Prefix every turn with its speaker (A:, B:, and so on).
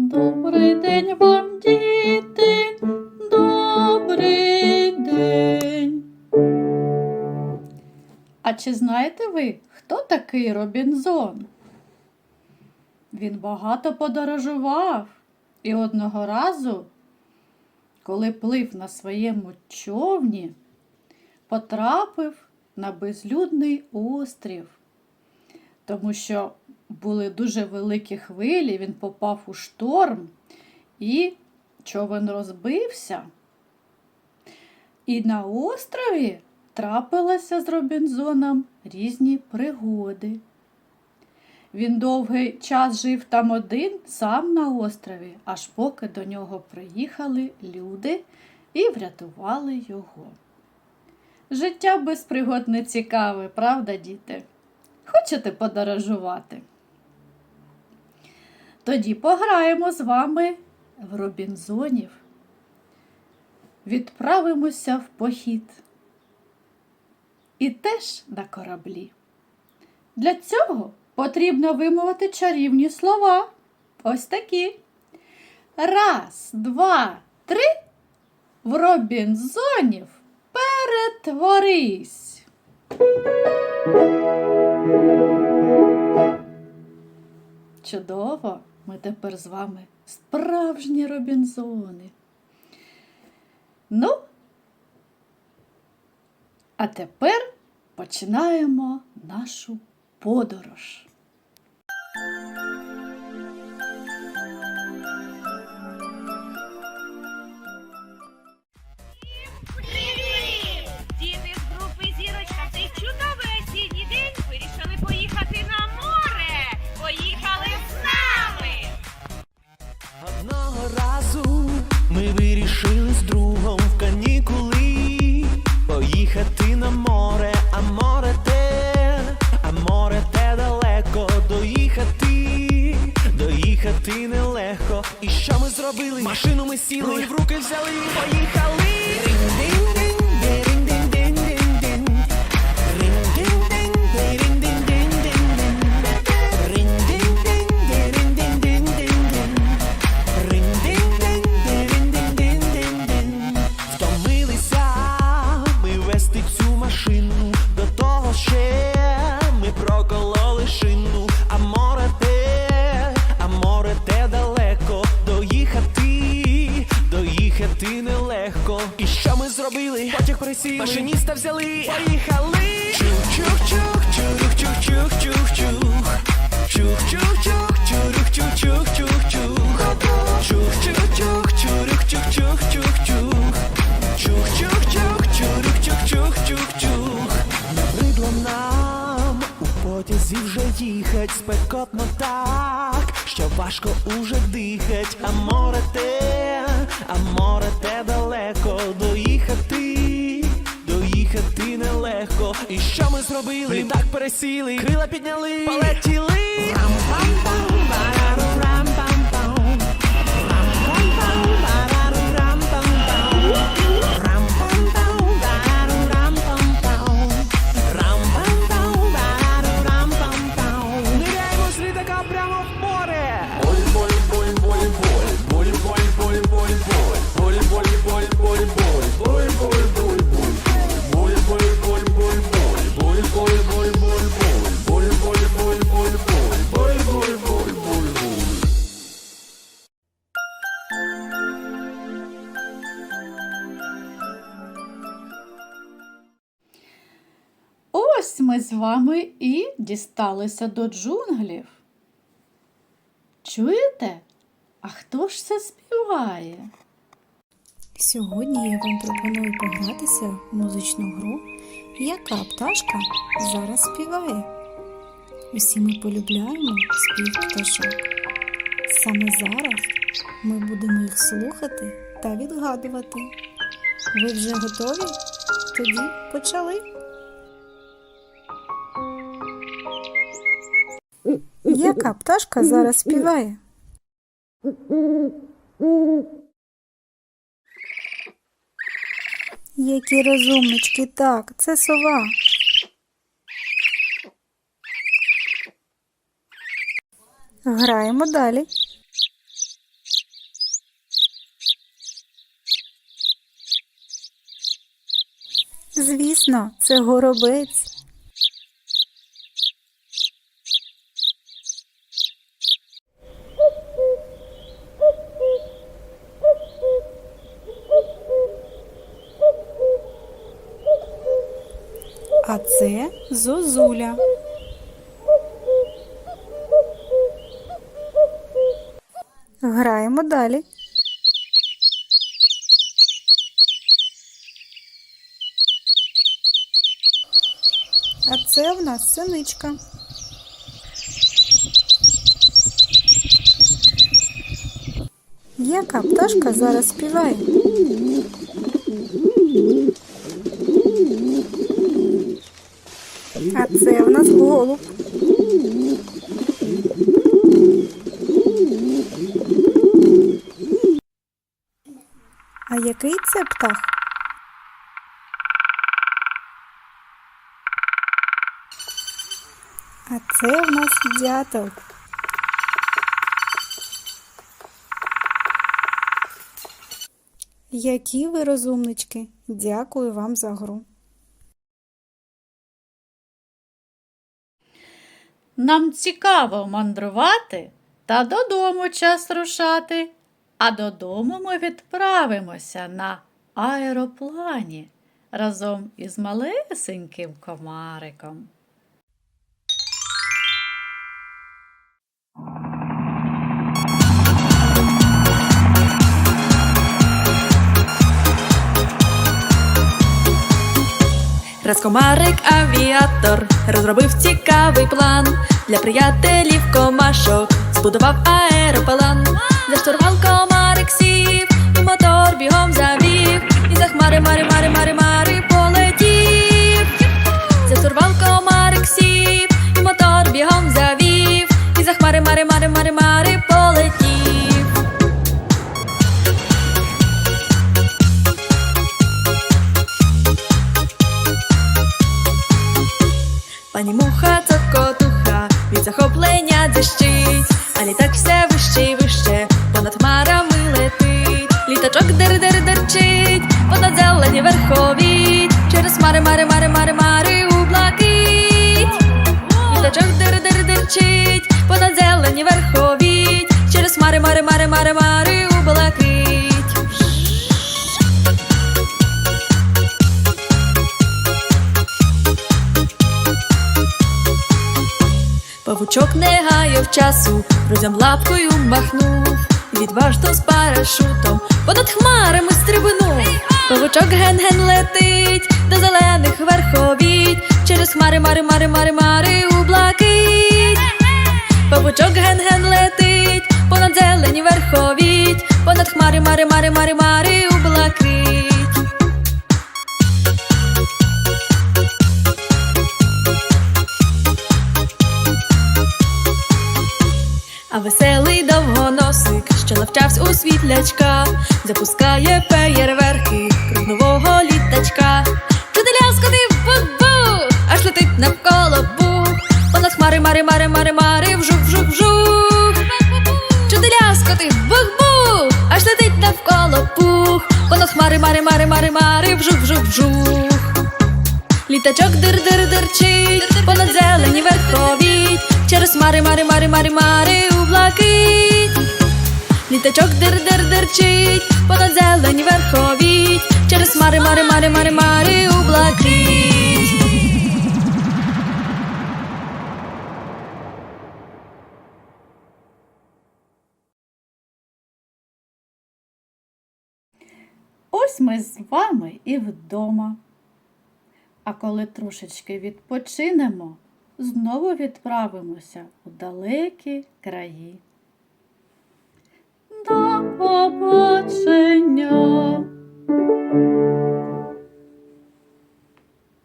A: Добрий день вам, діти, добрий день. А чи знаєте ви, хто такий Робінзон? Він багато подорожував і одного разу, коли плив на своєму човні, потрапив на безлюдний острів, тому що були дуже великі хвилі, він попав у шторм і човен розбився. І на острові трапилися з Робінзоном різні пригоди. Він довгий час жив там один, сам на острові, аж поки до нього приїхали люди і врятували його. Життя без пригод не цікаве, правда, діти? Хочете подорожувати? Тоді пограємо з вами в Робінзонів. Відправимося в похід. І теж на кораблі. Для цього потрібно вимовити чарівні слова. Ось такі. Раз, два, три. В Робінзонів перетворись. Чудово! Ми тепер з вами справжні Робінзони. Ну, а тепер починаємо нашу подорож.
B: ceiling. Зробили? Потяг присіли, машиніста взяли, поїхали. Чух-чух-чух, чух-чух-чух-чух-чух. Чух-чух-чух, чурюх-чух-чух-чух-чух. Чух-чух-чух, чурюх-чух-чух-чух-чух. Чух-чух-чух, чурюх-чух-чух-чух-чух. Набридло нам у потязі вже їхать спекотно так, що важко уже дихать, а море далеко доїхати. Доїхати нелегко, і що ми зробили? Літак пересіли, крила підняли, полетіли.
A: Вами і дісталися до джунглів. Чуєте? А хто ж це співає?
C: Сьогодні я вам пропоную погратися в музичну гру Яка пташка зараз співає. Усі ми полюбляємо спів пташок. Саме зараз ми будемо їх слухати та відгадувати. Ви вже готові? Тоді почали. Яка пташка зараз співає? Які розумнички, так, це сова. Граємо далі. Звісно, це горобець. Зозуля. Граємо далі. А це в нас синичка. Яка пташка зараз співає? А це в нас голуб. А який це птах? А це в нас дятел. Які ви розумнички. Дякую вам за гру.
A: Нам цікаво мандрувати та додому час рушати. А додому ми відправимося на аероплані разом із малесеньким комариком.
D: Розкомарик авіатор розробив цікавий план для приятелів комашок, збудував аеропалан. Для штурвал комарик сів, мотор бігом завів, і за хмари, мари, мари, мари, летить. Дир-дир дерчить, понад зелені верхові, через хмари, мари, мари, мари, мари у блакить. Літачок дир-дир дерчить, понад зелені верхові, через хмари, мари, мари, мари, мари у блакить. Павучок не гаяв часу, друзям лапкою махнув, відважно з парашутом понад хмарами стрибнув. Павучок ген-ген летить до зелених верховіть, через хмари, мари, мари, мари, мари у блакить. Павучок ген-ген летить понад зелені верховіть, понад хмари, мари, мари, мари, мари у блакить. А веселий довгоносик, що навчався у світлячка, запускає феєрверки нового літачка. Туди ляскати бух-бух, аж летить навколо бух. Понад хмари, мари, мари, мари, мари, вжух, вжух, вжух. Чуди ляскати бух-бух, аж летить навколо пух. Понад хмари, мари, мари, мари, мари, вжух, вжух, вжух. Літачок дир-дир дирчить, понад зелені верховіть, через мари, мари, мари, мари, мари у блакить. Літачок дир-дир дирчить, понад зелені верховіть, через мари, мари, мари, мари, мари у блакить.
A: Ось ми з вами і вдома. А коли трошечки відпочинемо, знову відправимося у далекі краї. До побачення!